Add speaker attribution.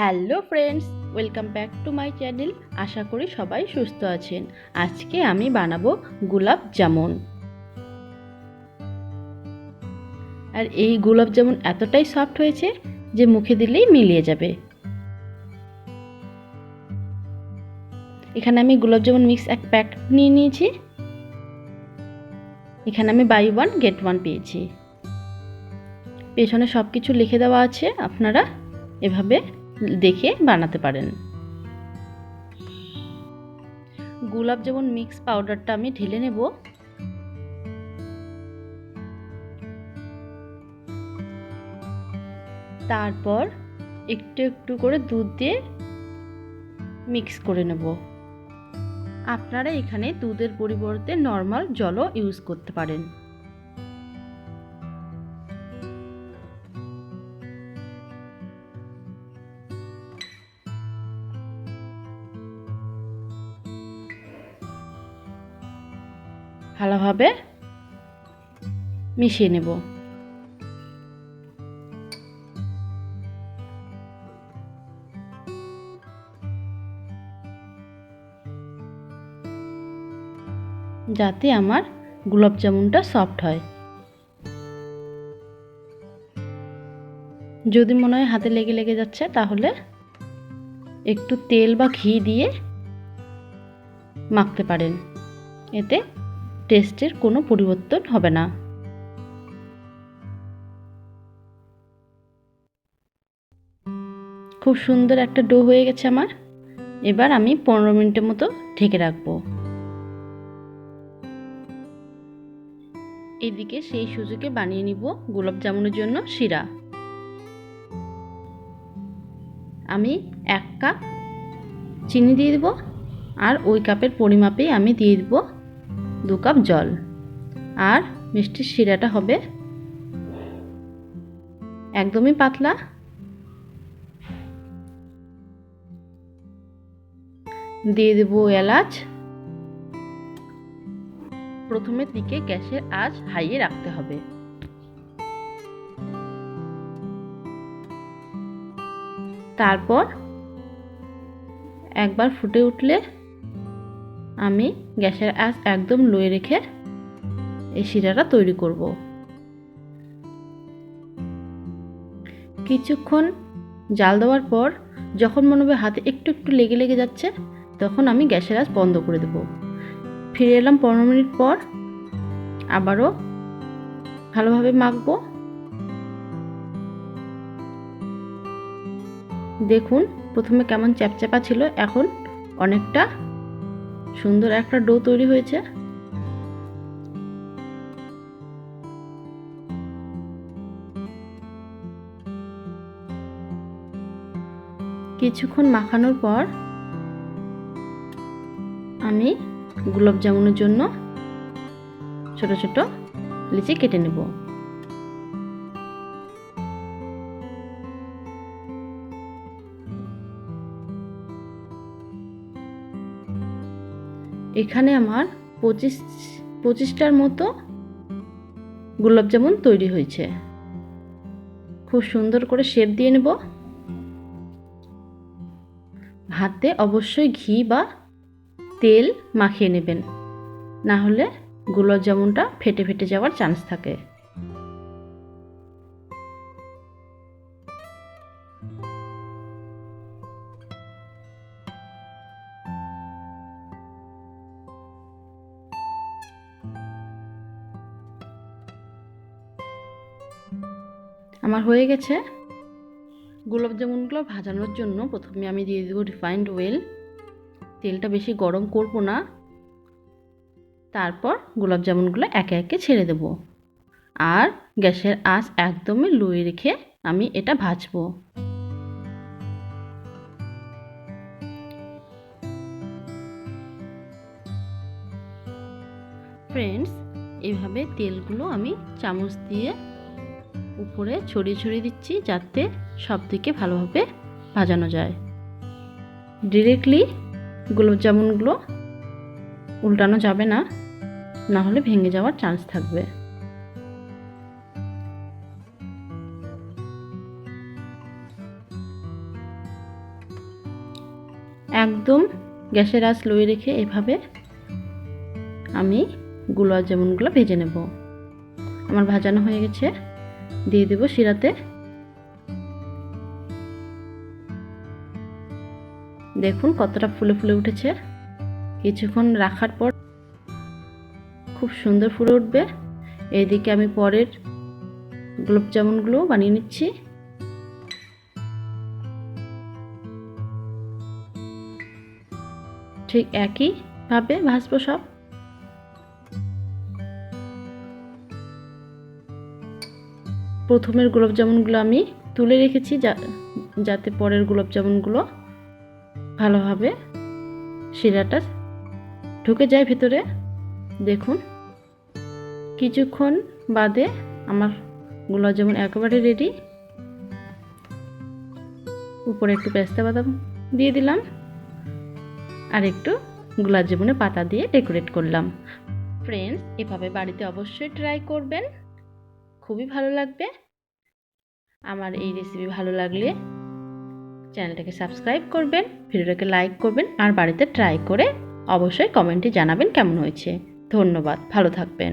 Speaker 1: Hello friends, welcome back to my channel. আশা করি সবাই সুস্থ আছেন। আজকে আমি বানাবো গোলাপ জামুন। আর এই গোলাপ জামুন এতটাই সফট হয়েছে যে মুখে দিলেই মিলিয়ে যাবে। এখানে আমি গোলাপ জামুন মিক্স এক প্যাক নিয়ে নিয়েছি। এখানে আমি বাই ওয়ান, গেট ওয়ান পেয়েছি। পেছনে সব কিছু লিখে দেওয়া আছে, আপনারা এভাবে দেখে বানাতে পারেন। গোলাপ যেমন মিক্স পাউডারটা আমি ঢেলে নেব। তারপর একটু একটু করে দুধ দিয়ে মিক্স করে নেব। আপনারা এখানে দুধের পরিবর্তে নর্মাল জলও ইউজ করতে পারেন। ভালোভাবে মিশিয়ে নেব। যাতে আমার গোলাপ জামুনটা সফট হয়। যদি মনে হয় হাতে লেগে লেগে যাচ্ছে, তাহলে একটু তেল বা ঘি দিয়ে মাখতে পারেন। এতে টেস্টের কোনো পরিবর্তন হবে না। খুব সুন্দর একটা ডো হয়ে গেছে আমার। এবার আমি পনেরো মিনিটের মতো ঢেকে রাখব। এদিকে সেই সুযোগে বানিয়ে নিব গোলাপ জামুনের জন্য শিরা। আমি এক কাপ চিনি দিয়ে দেবো আর ওই কাপের পরিমাপেই আমি দিয়ে দেবো দু কাপ জল। আর মিষ্টির শিরাটা হবে একদমই পাতলা। দিয়ে দেব এলাচ। প্রথমের দিকে গ্যাসের আঁচ হাইয়ে রাখতে হবে। তারপর একবার ফুটে উঠলে আমি গ্যাসের আঁচ একদম লোয়ে রেখে এই শিরাটা তৈরি করব। কিছুক্ষণ জাল দেওয়ার পর যখন মনে হবে হাতে একটু একটু লেগে লেগে যাচ্ছে, তখন আমি গ্যাসের আঁচ বন্ধ করে দেব। ফিরে এলাম পনেরো মিনিট পর, আবারও ভালোভাবে মাখবো। দেখুন, প্রথমে কেমন চ্যাপচ্যাপা ছিল, এখন অনেকটা সুন্দর একটা ডো তৈরি হয়েছে। কিছুক্ষণ মাখানোর পর আমি গোলাপ জামুনের জন্য ছোট ছোট লিচি কেটে নেব। এখানে আমার পঁচিশ, পঁচিশটার মতো গোলাপ জামুন তৈরি হয়েছে। খুব সুন্দর করে শেপ দিয়ে নেব। হাতে অবশ্যই ঘি বা তেল মাখিয়ে নেবেন। না হলে গোলাপ জামুনটা ফেটে ফেটে যাওয়ার চান্স থাকে। আমার হয়ে গেছে। গোলাপ জামুনগুলো ভাজানোর জন্য প্রথমে আমি দিয়ে দেবো রিফাইন্ড ওয়েল তেলটা বেশি গরম করব না। তারপর গোলাপ জামুনগুলো একে একে ছেড়ে দেব। আর গ্যাসের আঁচ একদমই লুয়ে রেখে আমি এটা ভাজবো। ফ্রেন্ডস এভাবে তেলগুলো আমি চামচ দিয়ে উপরে ছড়িয়ে ছড়িয়ে দিচ্ছি যাতে সব দিকে ভালোভাবে ভাজানো যায়। ডিরেক্টলি গোলাপ জামুনগুলো উল্টানো যাবে না না হলে ভেঙে যাওয়ার চান্স থাকবে। একদম গ্যাসের আঁচ লয়ে রেখে এভাবে আমি গুলাব জামুনগুলো ভেজে নেব। আমার ভাজানো হয়ে গেছে। দিয়ে দেব শিরাতে। দেখুন কতটা ফুলে ফুলে উঠেছে। কিছুক্ষণ রাখার পর খুব সুন্দর ফুলে উঠবে। এইদিকে আমি পরের গোলাপ জামুনগুলো বানিয়ে নিচ্ছি। ঠিক একইভাবে ভাজবো সব। প্রথমের গোলাপ জামুনগুলো আমি তুলে রেখেছি যাতে পরের গোলাপ জামুনগুলো ভালোভাবে শিরাটা ঢুকে যায় ভেতরে। দেখুন, কিছুক্ষণ বাদে আমার গোলাপ জামুন একেবারে রেডি উপরে একটু পেস্তা বাদাম দিয়ে দিলাম। আর একটু গোলাপ জামুনের পাতা দিয়ে ডেকোরেট করলাম। ফ্রেন্ডস এভাবে বাড়িতে অবশ্যই ট্রাই করবেন। খুবই ভালো লাগবে। আমার এই রেসিপি ভালো লাগলে চ্যানেলটাকে সাবস্ক্রাইব করবেন, ভিডিওটাকে লাইক করবেন আর বাড়িতে ট্রাই করে অবশ্যই কমেন্টে জানাবেন কেমন হয়েছে। ধন্যবাদ, ভালো থাকবেন।